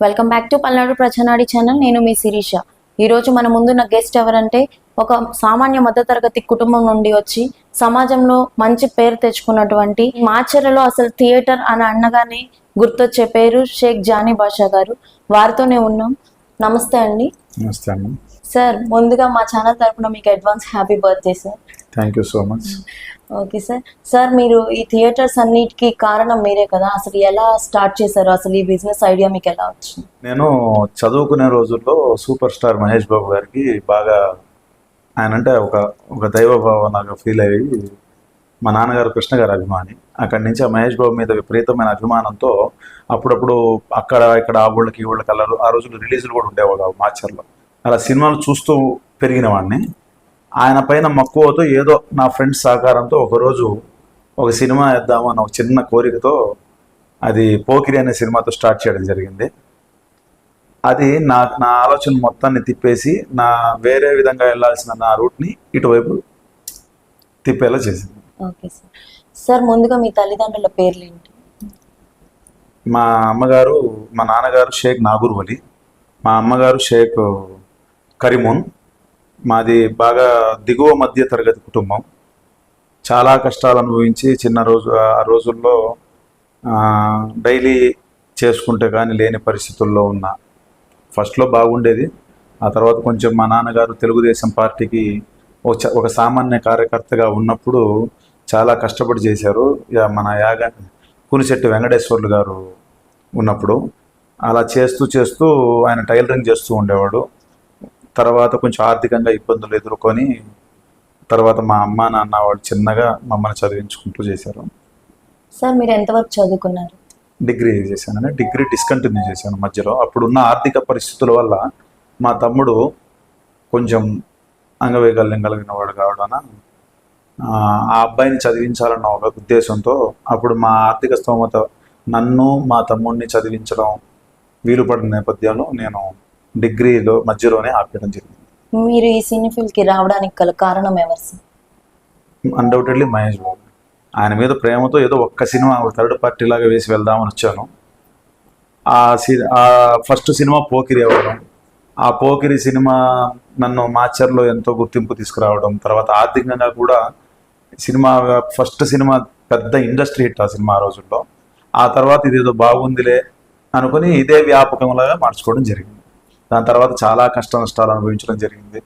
Welcome back to Palnadu Prajanadi channel నేను మీ శిరీష. ఈ రోజు మన ముందున్న గెస్ట్ ఎవరంటే ఒక సామాన్య మధ్యతరగతి కుటుంబం నుండి వచ్చి సమాజంలో మంచి పేరు తెచ్చుకున్నటువంటి మాచర్లలో అసలు థియేటర్ అని అన్నగానే గుర్తొచ్చే పేరు షేక్ జానీ బాషా గారు. వారితోనే ఉన్నాం. నమస్తే అండి. నమస్తే సార్ ముందుగా మా ఛానల్ తరపున మీకు advance happy birthday sir thank you so much okay sir. Sir మీరు ఈ థియేటర్స్ అన్నిటికీ కారణం మీరే కదా. అసలు ఎలా స్టార్ట్ చేశారు? అసలు ఈ బిజినెస్ ఐడియా మీకు ఎలా వచ్చింది? నేను చదువుకునే రోజుల్లో సూపర్ స్టార్ మహేష్ బాబు గారికి బాగా ఆయన అంటే ఒక ఒక దైవభావం నాకు ఫీల్ అయ్యి మా నాన్నగారు కృష్ణ గారు అభిమాని. అక్కడి నుంచి ఆ మహేష్ బాబు మీద విపరీతమైన అభిమానంతో అప్పుడప్పుడు అక్కడ ఇక్కడ ఆ ఊళ్ళకి ఈ ఊళ్ళకి అలా ఆ రోజులు రిలీజులు కూడా ఉండేవాళ్ళు మాచర్లో. అలా సినిమాలు చూస్తూ పెరిగిన వాడిని. ఆయన పైన మక్కువతో ఏదో నా ఫ్రెండ్స్ సహకారంతో ఒకరోజు ఒక సినిమా వేద్దాము అన్న ఒక చిన్న కోరికతో అది పోకిరి అనే సినిమాతో స్టార్ట్ చేయడం జరిగింది. అది నా నా ఆలోచన మొత్తాన్ని తిప్పేసి నా వేరే విధంగా వెళ్ళాల్సిన నా రూట్ని ఇటువైపు తిప్పేలా చేసింది. Okay sir. సార్ ముందుగా మీ తల్లిదండ్రుల పేర్లు ఏంటి మా అమ్మగారు మా నాన్నగారు షేక్ నాగూర్ వలి మా అమ్మగారు షేక్ కరీమున్ మాది బాగా దిగువ మధ్య తరగతి కుటుంబం. చాలా కష్టాలు అనుభవించి చిన్న రోజు ఆ రోజుల్లో డైలీ చేసుకుంటే కానీ లేని పరిస్థితుల్లో ఉన్న ఫస్ట్లో బాగుండేది. ఆ తర్వాత కొంచెం మా నాన్నగారు తెలుగుదేశం పార్టీకి ఒక ఒక సామాన్య కార్యకర్తగా ఉన్నప్పుడు చాలా కష్టపడి చేశారు. మన యాగ కునిశెట్టి వెంకటేశ్వర్లు గారు ఉన్నప్పుడు. అలా చేస్తూ చేస్తూ ఆయన టైలరింగ్ చేస్తూ ఉండేవాడు. తర్వాత కొంచెం ఆర్థికంగా ఇబ్బందులు ఎదుర్కొని తర్వాత మా అమ్మ నాన్న వాళ్ళు చిన్నగా మమ్మల్ని చదివించుకుంటూ చేశారు. సార్ మీరు ఎంతవరకు చదువుకున్నారు? డిగ్రీ చేశాను డిగ్రీ డిస్కంటిన్యూ చేశాను మధ్యలో. అప్పుడున్న ఆర్థిక పరిస్థితుల వల్ల మా తమ్ముడు కొంచెం అంగవైకల్యం కలిగిన వాడు కావడాన ఆ అబ్బాయిని చదివించాలన్న ఒక ఉద్దేశంతో అప్పుడు మా ఆర్థిక స్తోమత నన్ను మా తమ్ముడిని చదివించడం వీలు పడిన నేపథ్యంలో నేను డిగ్రీలో మధ్యలోనే ఆపేయడం జరిగింది. మీరు ఈ సినీ ఫీల్డ్కి రావడానికి గల కారణం ఎవరు సార్? అన్డౌటెడ్లీ మహేష్ బాబు. ఆయన మీద ప్రేమతో ఏదో ఒక్క సినిమా థర్డ్ పార్టీ లాగా వేసి వెళ్దామని వచ్చాను. ఆ సి ఆ ఫస్ట్ సినిమా పోకిరి అవ్వడం ఆ పోకిరి సినిమా నన్ను మాచర్లో ఎంతో గుర్తింపు తీసుకురావడం తర్వాత ఆర్థికంగా కూడా సినిమా ఫస్ట్ సినిమా పెద్ద ఇండస్ట్రీ హిట్ ఆ సినిమా ఆ రోజుల్లో. ఆ తర్వాత ఇదేదో బాగుందిలే అనుకుని ఇదే వ్యాపకంలాగా మార్చుకోవడం జరిగింది. దాని తర్వాత చాలా కష్ట నష్టాలు అనుభవించడం జరిగింది.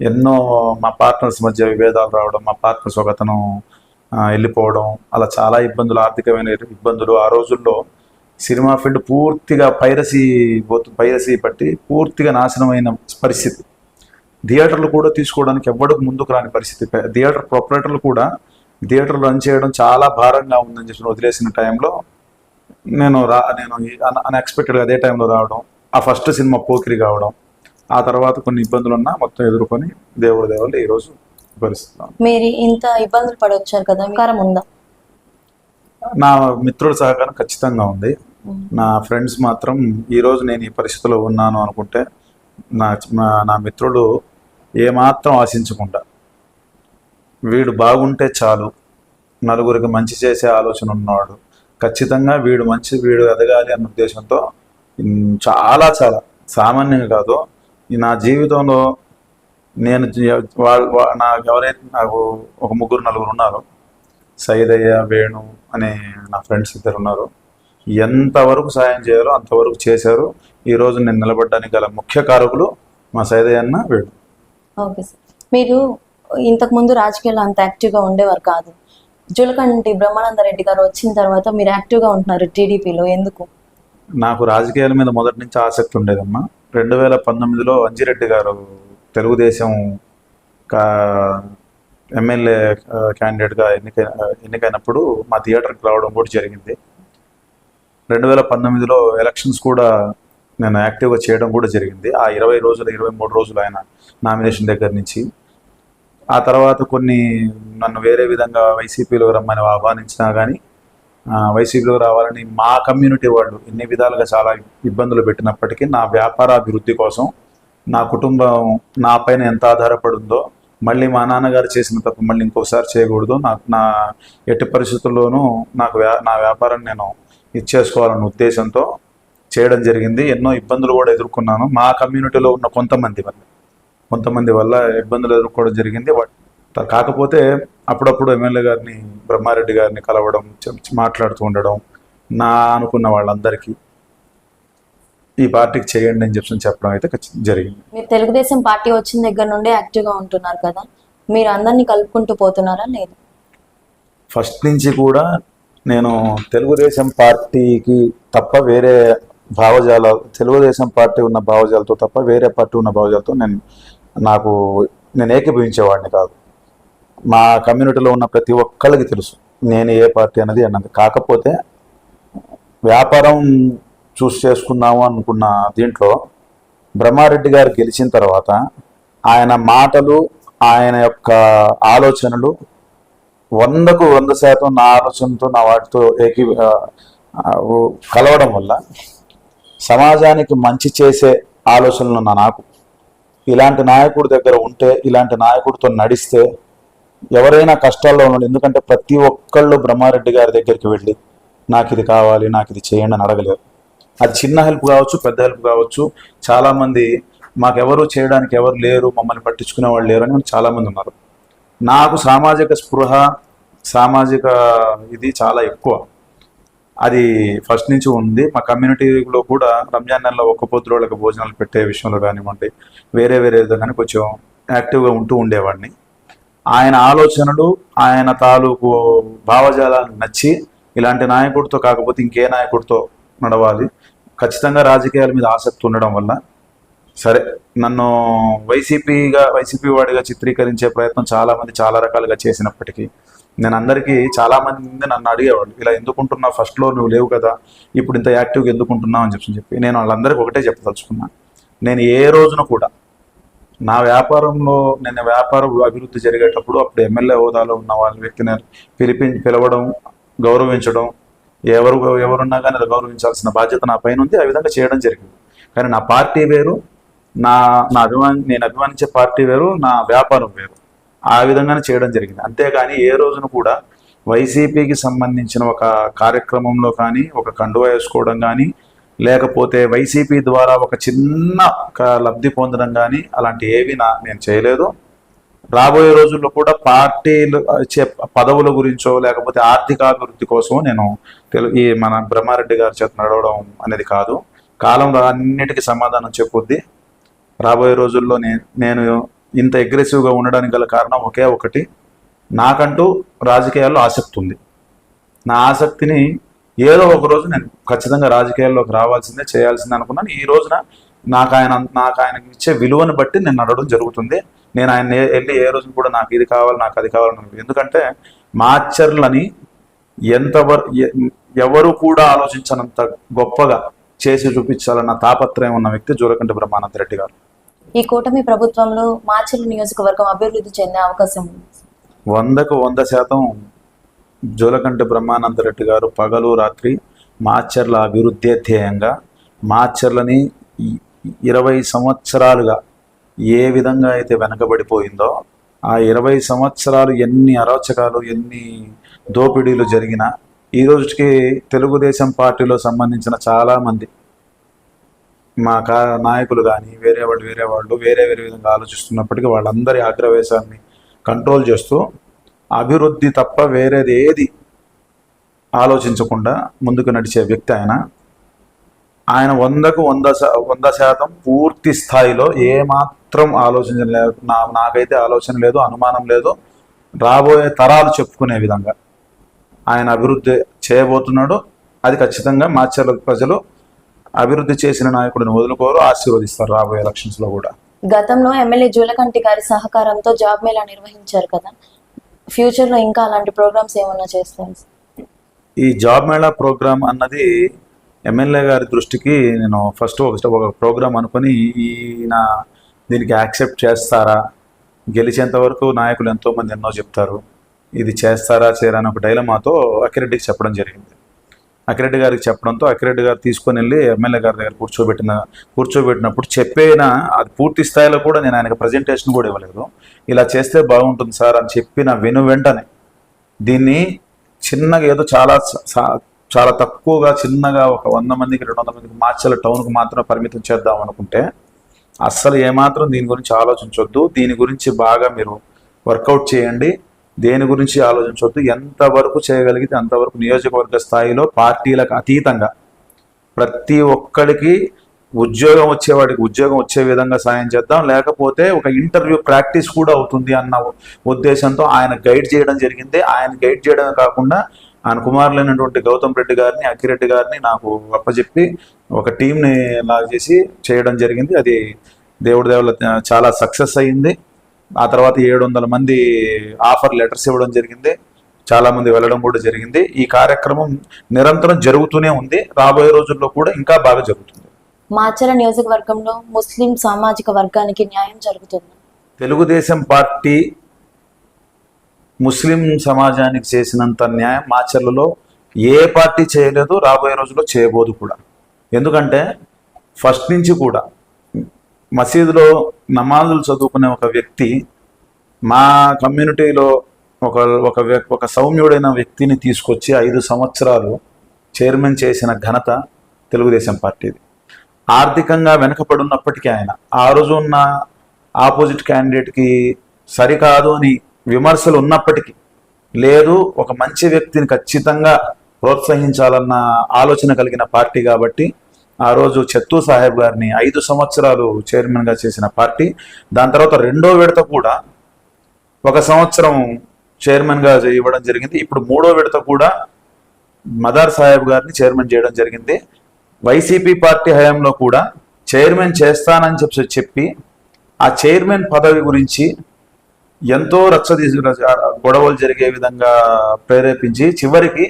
ఎన్నో మా పార్ట్నర్స్ మధ్య విభేదాలు రావడం మా పార్ట్నర్స్ ఒకతను వెళ్ళిపోవడం అలా చాలా ఇబ్బందులు ఆర్థికమైన ఇబ్బందులు. ఆ రోజుల్లో సినిమా ఫీల్డ్ పూర్తిగా పైరసీ పోతు పైరసీ పట్టి పూర్తిగా నాశనమైన పరిస్థితి. థియేటర్లు కూడా తీసుకోవడానికి ఎవ్వడికి ముందుకు రాని పరిస్థితి. థియేటర్ ప్రొపరేటర్లు కూడా థియేటర్లు రన్ చేయడం చాలా భారంగా ఉందని చెప్పి వదిలేసిన టైంలో నేను రా నేను అన్ఎక్స్పెక్టెడ్గా అదే టైంలో రావడం ఆ ఫస్ట్ సినిమా పోకిరి కావడం ఆ తర్వాత కొన్ని ఇబ్బందులు ఉన్నా మొత్తం ఎదుర్కొని దేవుడి దేవాళ్ళు ఈరోజు ఈ. మీరు ఇంత ఇబ్బందులు కదా కారం ఉందా? నా మిత్రుల సహకారం ఖచ్చితంగా ఉంది. నా ఫ్రెండ్స్ మాత్రం ఈరోజు నేను ఈ పరిస్థితిలో ఉన్నాను అనుకుంటే నా నా- మిత్రుడు ఏమాత్రం ఆశించకుండా వీడు బాగుంటే చాలు నలుగురికి మంచి చేసే ఆలోచన ఉన్నవాడు ఖచ్చితంగా వీడు మంచి వీడు ఎదగాలి అన్న ఉద్దేశంతో చాలా చాలా సామాన్యం కాదు. నా జీవితంలో నేను వాళ్ళ నాకు ఎవరైతే నాకు ఒక ముగ్గురు నలుగురు ఉన్నారు సైదయ్య వేణు అనే నా ఫ్రెండ్స్ ఇద్దరు ఉన్నారు. ఎంతవరకు సాయం చేయాలో అంతవరకు చేశారు. ఈరోజు నేను నిలబడడానికి గల ముఖ్య కారకులు మా సైదయ్య అన్న వేణు. Okay sir. మీరు ఇంతకు ముందు రాజకీయాల్లో అంత యాక్టివ్గా ఉండేవారు కాదు. జులకంటి బ్రహ్మానంద రెడ్డి గారు వచ్చిన తర్వాత మీరు యాక్టివ్గా ఉంటున్నారు టీడీపీలో. ఎందుకు? నాకు రాజకీయాల మీద మొదటి నుంచి ఆసక్తి ఉండేదమ్మా. రెండు వేల పంతొమ్మిదిలో అంజిరెడ్డి గారు తెలుగుదేశం కా ఎమ్మెల్యే క్యాండిడేట్గా ఎన్నిక ఎన్నికైనప్పుడు మా థియేటర్కి రావడం కూడా జరిగింది. రెండు వేల పంతొమ్మిదిలో ఎలక్షన్స్ కూడా నేను యాక్టివ్గా చేయడం కూడా జరిగింది. ఆ ఇరవై రోజులు ఇరవై మూడు రోజులు ఆయన నామినేషన్ దగ్గర నుంచి. ఆ తర్వాత కొన్ని నన్ను వేరే విధంగా వైసీపీలో రమ్మని ఆహ్వానించినా కానీ వైసీపీలో రావాలని మా కమ్యూనిటీ వాళ్ళు ఎన్ని విధాలుగా చాలా ఇబ్బందులు పెట్టినప్పటికీ నా వ్యాపార అభివృద్ధి కోసం నా కుటుంబం నా పైన ఎంత ఆధారపడిందో మళ్ళీ మా నాన్నగారు చేసిన తప్పు మళ్ళీ ఇంకోసారి చేయకూడదు. నాకు నా ఎట్టి పరిస్థితుల్లోనూ నాకు వ్యా నా వ్యాపారం నేను ఇచ్చేసుకోవాలన్న ఉద్దేశంతో చేయడం జరిగింది. ఎన్నో ఇబ్బందులు కూడా ఎదుర్కొన్నాను. మా కమ్యూనిటీలో ఉన్న కొంతమంది వల్ల కొంతమంది వల్ల ఇబ్బందులు ఎదుర్కోవడం జరిగింది. వా- కాకపోతే అప్పుడప్పుడు ఎమ్మెల్యే గారిని బ్రహ్మారెడ్డి గారిని కలవడం మాట్లాడుతూ ఉండడం నా అనుకున్న వాళ్ళందరికీ ఈ పార్టీకి చేయండి అని చెప్పి చెప్పడం అయితే జరిగింది. మీరు తెలుగుదేశం పార్టీ వచ్చిన దగ్గర నుండే యాక్టివ్గా ఉంటున్నారు కదా? మీరు అందరినీ కలుపుకుంటూ పోతున్నారా లేదు? ఫస్ట్ నుంచి కూడా నేను తెలుగుదేశం పార్టీకి తప్ప వేరే భావజాలాలు తెలుగుదేశం పార్టీ ఉన్న భావజాలతో తప్ప వేరే పార్టీ ఉన్న భావజాలతో నేను నాకు నేను ఏకీభవించేవాడిని కాదు. మా కమ్యూనిటీలో ఉన్న ప్రతి ఒక్కళ్ళకి తెలుసు. నేను ఏ పార్టీ అన్నది అన్నది. కాకపోతే వ్యాపారం చూస్ చేసుకుందాము అనుకున్న దీంట్లో బ్రహ్మారెడ్డి గారు గెలిచిన తర్వాత ఆయన మాటలు ఆయన యొక్క ఆలోచనలు వందకు వంద శాతం నా ఆలోచనతో నా వాటితో ఏకీ కలవడం వల్ల సమాజానికి మంచి చేసే ఆలోచనలు నాకు. ఇలాంటి నాయకుడి దగ్గర ఉంటే ఇలాంటి నాయకుడితో నడిస్తే ఎవరైనా కష్టాల్లో ఉన్న ఎందుకంటే ప్రతి ఒక్కళ్ళు బ్రహ్మారెడ్డి గారి దగ్గరికి వెళ్ళి నాకు ఇది కావాలి నాకు ఇది చేయండి అని అడగలేరు. అది చిన్న హెల్ప్ కావచ్చు పెద్ద హెల్ప్ కావచ్చు. చాలామంది మాకెవరు చేయడానికి ఎవరు లేరు మమ్మల్ని పట్టించుకునే వాళ్ళు లేరు అని చాలామంది ఉన్నారు. నాకు సామాజిక స్పృహ సామాజిక ఇది చాలా ఎక్కువ. అది ఫస్ట్ నుంచి ఉంది. మా కమ్యూనిటీలో కూడా రంజాన్ నెలలో ఒక్క పొద్దు భోజనాలు పెట్టే విషయంలో కానివ్వండి వేరే వేరే విధంగా కొంచెం యాక్టివ్గా ఉంటూ ఉండేవాడిని. ఆయన ఆలోచనలు ఆయన తాలూకు భావజాలాలు నచ్చి ఇలాంటి నాయకుడితో కాకపోతే ఇంకే నాయకుడితో నడవాలి. ఖచ్చితంగా రాజకీయాల మీద ఆసక్తి ఉండడం వల్ల సరే నన్ను వైసీపీగా వైసీపీ వాడిగా చిత్రీకరించే ప్రయత్నం చాలామంది చాలా రకాలుగా చేసినప్పటికీ నేను అందరికీ చాలామంది నన్ను అడిగేవాళ్ళు ఇలా ఎందుకుంటున్నావు? ఫస్ట్లో నువ్వు లేవు కదా ఇప్పుడు ఇంత యాక్టివ్గా ఎందుకుంటున్నావు? అని చెప్పి చెప్పి నేను వాళ్ళందరికీ ఒకటే చెప్పదలుచుకున్నాను నేను ఏ రోజున కూడా నా వ్యాపారంలో నేను వ్యాపారం అభివృద్ధి జరిగేటప్పుడు అప్పుడు ఎమ్మెల్యే హోదాలో ఉన్న వాళ్ళ వ్యక్తిని పిలిపి పిలవడం గౌరవించడం ఎవరు ఎవరున్నా కానీ అది గౌరవించాల్సిన బాధ్యత నా పైన ఉంది. ఆ విధంగా చేయడం జరిగింది. కానీ నా పార్టీ వేరు నా నా అభిమాని నేను అభిమానించే పార్టీ వేరు నా వ్యాపారం వేరు. ఆ విధంగానే చేయడం జరిగింది. అంతేగాని ఏ రోజున కూడా వైసీపీకి సంబంధించిన ఒక కార్యక్రమంలో కానీ ఒక కండువ వేసుకోవడం కానీ లేకపోతే వైసీపీ ద్వారా ఒక చిన్న లబ్ధి పొందడం కానీ అలాంటి ఏవి నా నేను చేయలేదు. రాబోయే రోజుల్లో కూడా పార్టీలు ఇచ్చే పదవుల గురించో లేకపోతే ఆర్థికాభివృద్ధి కోసం నేను తెలు ఈ మన బ్రహ్మారెడ్డి గారి చేత నడవడం అనేది కాదు. కాలం అన్నిటికీ సమాధానం చెప్పుద్ది. రాబోయే రోజుల్లో నేను నేను ఇంత అగ్రెసివ్గా ఉండడానికి గల కారణం ఒకే ఒకటి. నాకంటూ రాజకీయాల్లో ఆసక్తి ఉంది. నా ఆసక్తిని ఏదో ఒక రోజు నేను ఖచ్చితంగా రాజకీయాల్లోకి రావాల్సిందే చేయాల్సిందే అనుకున్నాను. ఈ రోజున నాకు ఆయన నాకు ఆయనకి ఇచ్చే విలువను బట్టి నేను నడవడం జరుగుతుంది. నేను ఆయన వెళ్ళి ఏ రోజు కూడా నాకు ఇది కావాలి నాకు అది కావాలని. ఎందుకంటే మాచర్లని ఎంతవర ఎవరు కూడా ఆలోచించనంత గొప్పగా చేసి చూపించాలన్న తాపత్రయం ఉన్న వ్యక్తి జోలకంటి బ్రహ్మానంద రెడ్డి గారు. ఈ కూటమి ప్రభుత్వంలో మాచర్ల నియోజకవర్గం అభివృద్ధి చెందే అవకాశం ఉంది. వందకు వంద శాతం జోలకంటి బ్రహ్మానంద రెడ్డి గారు పగలు రాత్రి మాచర్ల అభివృద్ధి ధ్యేయంగా మాచర్లని ఇరవై సంవత్సరాలుగా ఏ విధంగా అయితే వెనకబడిపోయిందో ఆ ఇరవై సంవత్సరాలు ఎన్ని అరాచకాలు ఎన్ని దోపిడీలు జరిగినా ఈ రోజుకి తెలుగుదేశం పార్టీలో సంబంధించిన చాలామంది మా కా నాయకులు కానీ వేరే వాళ్ళు వేరే వాళ్ళు వేరే వేరే విధంగా ఆలోచిస్తున్నప్పటికీ వాళ్ళందరి ఆగ్రవేశాన్ని కంట్రోల్ చేస్తూ అభివృద్ధి తప్ప వేరేదేది ఆలోచించకుండా ముందుకు నడిచే వ్యక్తి ఆయన. ఆయన వందకు వంద వంద శాతం పూర్తి స్థాయిలో ఏమాత్రం ఆలోచించలేదు నా నాకైతే ఆలోచన లేదు అనుమానం లేదు. రాబోయే తరాలు చెప్పుకునే విధంగా ఆయన అభివృద్ధి చేయబోతున్నాడు. అది ఖచ్చితంగా మాచర్ల ప్రజలు అభివృద్ధి చేసిన నాయకుడిని వదులుకోరు ఆశీర్వదిస్తారు రాబోయే ఎలక్షన్స్లో కూడా. గతంలో ఎమ్మెల్యే జూలకంటి గారి సహకారంతో జాబ్ మేళా నిర్వహించారు కదా. ఫ్యూచర్లో ఇంకా అలాంటి ప్రోగ్రామ్స్ ఏమన్నా చేస్తారు? ఈ జాబ్ మేళా ప్రోగ్రామ్ అన్నది ఎమ్మెల్యే గారి దృష్టికి నేను ఫస్ట్ ఒక ఒక ప్రోగ్రామ్ అనుకొని ఈయన దీనికి యాక్సెప్ట్ చేస్తారా? గెలిచేంత వరకు నాయకులు ఎంతోమంది ఎన్నో చెప్తారు. ఇది చేస్తారా? చేయరా? అని ఒక డైలమాతో అఖిరెడ్డికి చెప్పడం జరిగింది. అక్కిరెడ్డి గారికి చెప్పడంతో అక్కిరెడ్డి గారు తీసుకొని వెళ్ళి ఎమ్మెల్యే గారి దగ్గర కూర్చోబెట్టిన కూర్చోబెట్టినప్పుడు చెప్పేనా అది పూర్తి స్థాయిలో కూడా నేను ఆయనకు ప్రజెంటేషన్ కూడా ఇవ్వలేదు. ఇలా చేస్తే బాగుంటుంది సార్ అని చెప్పిన వెను వెంటనే. దీన్ని చిన్నగా ఏదో చాలా చాలా తక్కువగా చిన్నగా ఒక వంద మందికి రెండు వందల మందికి మార్చల టౌన్కి మాత్రం పరిమితం చేద్దాం అనుకుంటే అస్సలు ఏమాత్రం దీని గురించి ఆలోచించొద్దు. దీని గురించి బాగా మీరు వర్కౌట్ చేయండి. దేని గురించి ఆలోచించవద్దు ఎంతవరకు చేయగలిగితే అంతవరకు నియోజకవర్గ స్థాయిలో పార్టీలకు అతీతంగా ప్రతి ఒక్కడికి ఉద్యోగం వచ్చేవాడికి ఉద్యోగం వచ్చే విధంగా సాయం చేద్దాం. లేకపోతే ఒక ఇంటర్వ్యూ ప్రాక్టీస్ కూడా అవుతుంది అన్న ఉద్దేశంతో ఆయన గైడ్ చేయడం జరిగింది. ఆయన గైడ్ చేయడం కాకుండా ఆయన కుమారులైనటువంటి గౌతమ్ రెడ్డి గారిని అక్కిరెడ్డి గారిని నాకు అప్పచెప్పి ఒక టీంని లాగా చేసి చేయడం జరిగింది. అది దేవుడి దేవుళ్ళ చాలా సక్సెస్ అయ్యింది ఆ తర్వాత ఏడు వందల మంది ఆఫర్ లెటర్స్ ఇవ్వడం జరిగింది. చాలా మంది వెళ్ళడం కూడా జరిగింది. ఈ కార్యక్రమం నిరంతరం జరుగుతూనే ఉంది. రాబోయే రోజుల్లో కూడా ఇంకా బాగా జరుగుతుంది. మాచర నియోజకవర్గంలో ముస్లిం సామాజిక వర్గానికి న్యాయం జరుగుతుంది. తెలుగుదేశం పార్టీ ముస్లిం సమాజానికి చేసినంత న్యాయం మాచర్లలో ఏ పార్టీ చేయలేదు రాబోయే రోజుల్లో చేయబోదు కూడా. ఎందుకంటే ఫస్ట్ నుంచి కూడా మసీదులో నమాజులు చదువుకునే ఒక వ్యక్తి మా కమ్యూనిటీలో ఒక ఒక ఒక సౌమ్యుడైన వ్యక్తిని తీసుకొచ్చి ఐదు సంవత్సరాలు చైర్మన్ చేసిన ఘనత తెలుగుదేశం పార్టీది. ఆర్థికంగా వెనకపడున్నప్పటికీ ఆయన ఆ రోజు ఉన్న ఆపోజిట్ క్యాండిడేట్కి సరికాదు అని విమర్శలు ఉన్నప్పటికీ లేదు ఒక మంచి వ్యక్తిని ఖచ్చితంగా ప్రోత్సహించాలన్న ఆలోచన కలిగిన పార్టీ కాబట్టి ఆ రోజు చెత్తూ సాహెబ్ గారిని ఐదు సంవత్సరాలు చైర్మన్గా చేసిన పార్టీ. దాని తర్వాత రెండో విడత కూడా ఒక సంవత్సరం చైర్మన్గా ఇవ్వడం జరిగింది. ఇప్పుడు మూడో విడత కూడా మదార్ సాహెబ్ గారిని చైర్మన్ చేయడం జరిగింది. వైసీపీ పార్టీ హయాంలో కూడా చైర్మన్ చేస్తానని చెప్పి చెప్పి ఆ చైర్మన్ పదవి గురించి ఎంతో రచ్చ తీసుకున్న గొడవలు జరిగే విధంగా ప్రేరేపించి చివరికి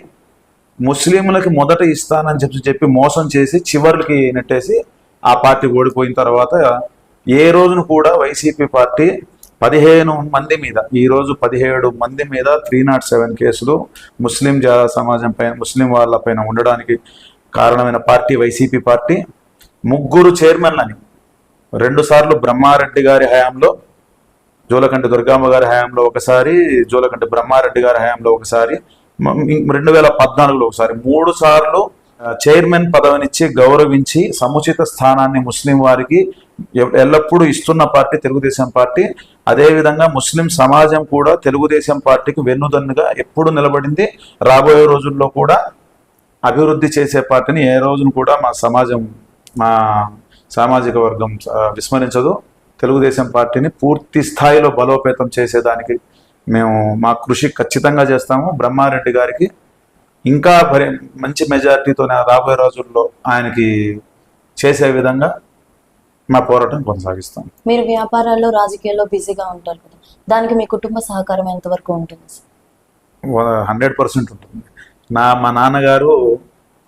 ముస్లింలకి మొదట ఇస్తానని చెప్పి చెప్పి మోసం చేసి చివరికి నెట్టేసి ఆ పార్టీ ఓడిపోయిన తర్వాత ఏ రోజును కూడా వైసీపీ పార్టీ పదిహేను మంది మీద ఈరోజు పదిహేడు మంది మీద త్రీ నాట్ సెవెన్ కేసులు ముస్లిం జా సమాజం పైన ముస్లిం వాళ్ళ పైన ఉండడానికి కారణమైన పార్టీ వైసీపీ పార్టీ. ముగ్గురు చైర్మన్లని రెండుసార్లు బ్రహ్మారెడ్డి గారి హయాంలో జోలకంటి దుర్గామ్మ గారి హయాంలో ఒకసారి జోలకంటి బ్రహ్మారెడ్డి గారి హయాంలో ఒకసారి రెండు వేల పద్నాలుగులో ఒకసారి మూడు సార్లు చైర్మన్ పదవినిచ్చి గౌరవించి సముచిత స్థానాన్ని ముస్లిం వారికి ఎల్లప్పుడూ ఇస్తున్న పార్టీ తెలుగుదేశం పార్టీ. అదేవిధంగా ముస్లిం సమాజం కూడా తెలుగుదేశం పార్టీకి వెన్నుదన్నుగా ఎప్పుడు నిలబడింది. రాబోయే రోజుల్లో కూడా అభివృద్ధి చేసే పార్టీని ఏ రోజును కూడా మా సమాజం మా సామాజిక వర్గం విస్మరించదు. తెలుగుదేశం పార్టీని పూర్తి స్థాయిలో బలోపేతం చేసేదానికి మేము మా కృషి ఖచ్చితంగా చేస్తాము. బ్రహ్మారెడ్డి గారికి ఇంకా మరి మంచి మెజారిటీతో రాబోయే రోజుల్లో ఆయనకి చేసే విధంగా మా పోరాటం కొనసాగిస్తాం. మీరు వ్యాపారాల్లో రాజకీయాల్లో బిజీగా ఉంటారు కదా దానికి మీ కుటుంబ సహకారం ఎంతవరకు ఉంటుంది హండ్రెడ్ పర్సెంట్ ఉంటుంది. నా మా నాన్నగారు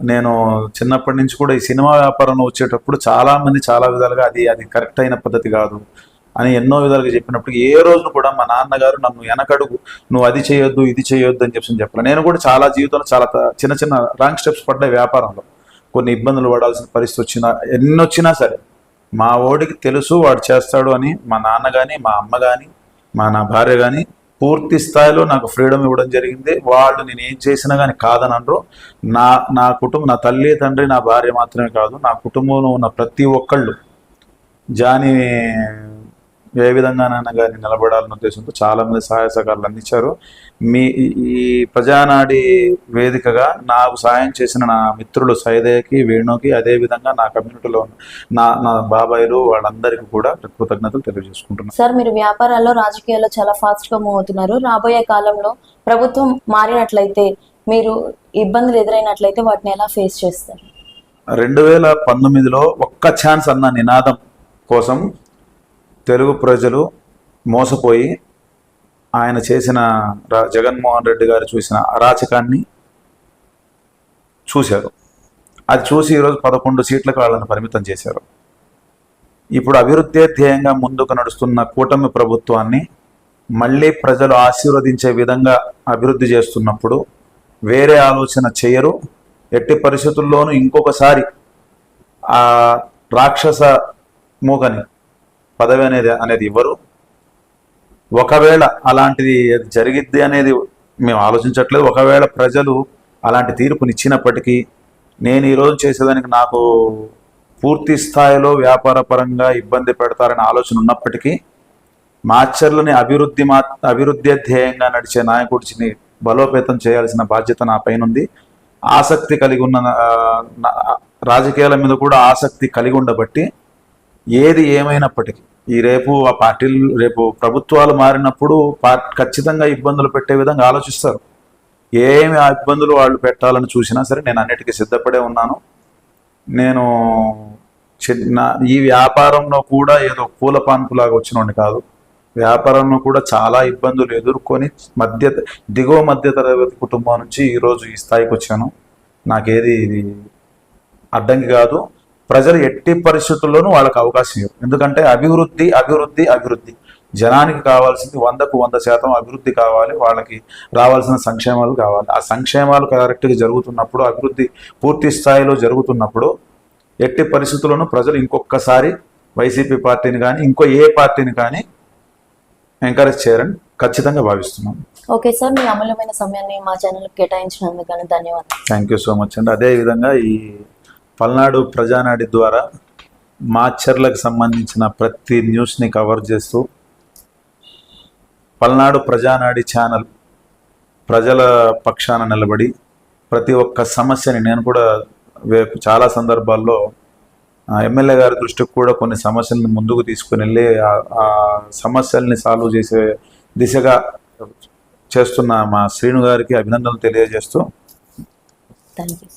నేను చిన్నప్పటి నుంచి కూడా ఈ సినిమా వ్యాపారంలో వచ్చేటప్పుడు చాలా మంది చాలా విధాలుగా అది అది కరెక్ట్ అయిన పద్ధతి కాదు. అని ఎన్నో విధాలుగా చెప్పినప్పుడు ఏ రోజును కూడా మా నాన్నగారు నన్ను వెనకడుగు నువ్వు అది చేయొద్దు ఇది చేయొద్దు అని చెప్పి చెప్పాను నేను కూడా చాలా జీవితంలో చాలా చిన్న చిన్న రాంగ్ స్టెప్స్ పడ్డాయి వ్యాపారంలో. కొన్ని ఇబ్బందులు పడాల్సిన పరిస్థితి వచ్చినా ఎన్ని వచ్చినా సరే. మా ఓడికి తెలుసు వాడు చేస్తాడు అని మా నాన్న కానీ మా అమ్మ కానీ మా నా భార్య కానీ పూర్తి స్థాయిలో నాకు ఫ్రీడమ్ ఇవ్వడం జరిగింది. వాళ్ళు నేను ఏం చేసినా కానీ కాదని అనరు. నా నా కుటుంబం నా తల్లి తండ్రి నా భార్య మాత్రమే కాదు నా కుటుంబంలో ఉన్న ప్రతి ఒక్కళ్ళు జాని ఏ విధంగానైనా కానీ నిలబడాలన్న ఉద్దేశంతో చాలా మంది సహాయ సహకారాలు అందించారు. మీ ఈ- ప్రజానాడి వేదికగా నాకు సాయం చేసిన నా మిత్రులు సైదయ్యకి వేణుకి అదే విధంగా నా కమ్యూనిటీలో ఉన్న నా నా బాబాయిలు వాళ్ళందరికీ కూడా కృతజ్ఞతలు తెలియజేసుకుంటున్నాను. సార్ మీరు వ్యాపారాల్లో రాజకీయాల్లో చాలా ఫాస్ట్గా మూవ్ అవుతున్నారు. రాబోయే కాలంలో ప్రభుత్వం మారినట్లయితే మీరు ఇబ్బందులు ఎదురైనట్లయితే వాటిని ఎలా ఫేస్ చేస్తారు? రెండు వేల పంతొమ్మిదిలో ఒక్క ఛాన్స్ అన్న నినాదం కోసం తెలుగు ప్రజలు మోసపోయి ఆయన చేసిన రా- జగన్మోహన్ రెడ్డి గారు చూసిన అరాచకాన్ని చూశారు. అది చూసి ఈరోజు పదకొండు సీట్లకు వాళ్ళని పరిమితం చేశారు. ఇప్పుడు అభివృద్ధి ధ్యేయంగా ముందుకు నడుస్తున్న కూటమి ప్రభుత్వాన్ని మళ్ళీ ప్రజలు ఆశీర్వదించే విధంగా అభివృద్ధి చేస్తున్నప్పుడు వేరే ఆలోచన చేయరు. ఎట్టి పరిస్థితుల్లోనూ ఇంకొకసారి ఆ రాక్షస మూగని పదవి అనేది అనేది ఇవ్వరు. ఒకవేళ అలాంటిది జరిగిద్ది అనేది మేము ఆలోచించట్లేదు. ఒకవేళ ప్రజలు అలాంటి తీర్పునిచ్చినప్పటికీ నేను ఈరోజు చేసేదానికి నాకు పూర్తి స్థాయిలో వ్యాపారపరంగా ఇబ్బంది పెడతారనే ఆలోచన ఉన్నప్పటికీ మాచర్లని అభివృద్ధి మా అభివృద్ధి ధ్యేయంగా నడిచే నాయకుడిని బలోపేతం చేయాల్సిన బాధ్యత నా పైన ఉంది ఆసక్తి కలిగి ఉన్న రాజకీయాల మీద కూడా ఆసక్తి కలిగి ఉండబట్టి ఏది ఏమైనప్పటికీ. ఈ రేపు ఆ పార్టీలు రేపు ప్రభుత్వాలు మారినప్పుడు ఖచ్చితంగా ఇబ్బందులు పెట్టే విధంగా ఆలోచిస్తారు. ఏమి ఆ ఇబ్బందులు వాళ్ళు పెట్టాలని చూసినా సరే నేను అన్నిటికీ సిద్ధపడే ఉన్నాను. నేను చిన్న ఈ వ్యాపారంలో కూడా ఏదో పూల పాన్పులాగా వచ్చినోండి కాదు. వ్యాపారంలో కూడా చాలా ఇబ్బందులు ఎదుర్కొని మధ్య దిగువ మధ్య తరగతి కుటుంబం నుంచి ఈరోజు ఈ స్థాయికి వచ్చాను. నాకేది ఇది అడ్డంకి కాదు. ప్రజలు ఎట్టి పరిస్థితుల్లోనూ వాళ్ళకి అవకాశం ఇవ్వరు. ఎందుకంటే అభివృద్ధి అభివృద్ధి అభివృద్ధి. జనానికి కావాల్సింది వందకు వంద శాతం అభివృద్ధి కావాలి వాళ్ళకి రావాల్సిన సంక్షేమాలు కావాలి. ఆ సంక్షేమాలు కరెక్ట్గా జరుగుతున్నప్పుడు అభివృద్ధి పూర్తి స్థాయిలో జరుగుతున్నప్పుడు ఎట్టి పరిస్థితుల్లోనూ ప్రజలు ఇంకొకసారి వైసీపీ పార్టీని కానీ ఇంకో ఏ పార్టీని కానీ ఎంకరేజ్ చేయరని ఖచ్చితంగా భావిస్తున్నాను ఓకే సార్ మీ అమూల్యమైన సమయాన్ని మా ఛానల్ కేటాయించినందుకు ధన్యవాదాలు. థ్యాంక్ యూ సో మచ్ అండి. అదేవిధంగా ఈ పల్నాడు ప్రజానాడి ద్వారా మాచర్లకు సంబంధించిన ప్రతి న్యూస్ని కవర్ చేస్తూ పల్నాడు ప్రజానాడి ఛానల్ ప్రజల పక్షాన నిలబడి ప్రతి ఒక్క సమస్యని నేను కూడా రేపు చాలా సందర్భాల్లో ఎమ్మెల్యే గారి దృష్టికి కూడా కొన్ని సమస్యలను ముందుకు తీసుకుని వెళ్ళి ఆ- సమస్యల్ని సాల్వ్ చేసే దిశగా చేస్తున్న మా శ్రీను గారికి అభినందనలు తెలియజేస్తూ థ్యాంక్ యూ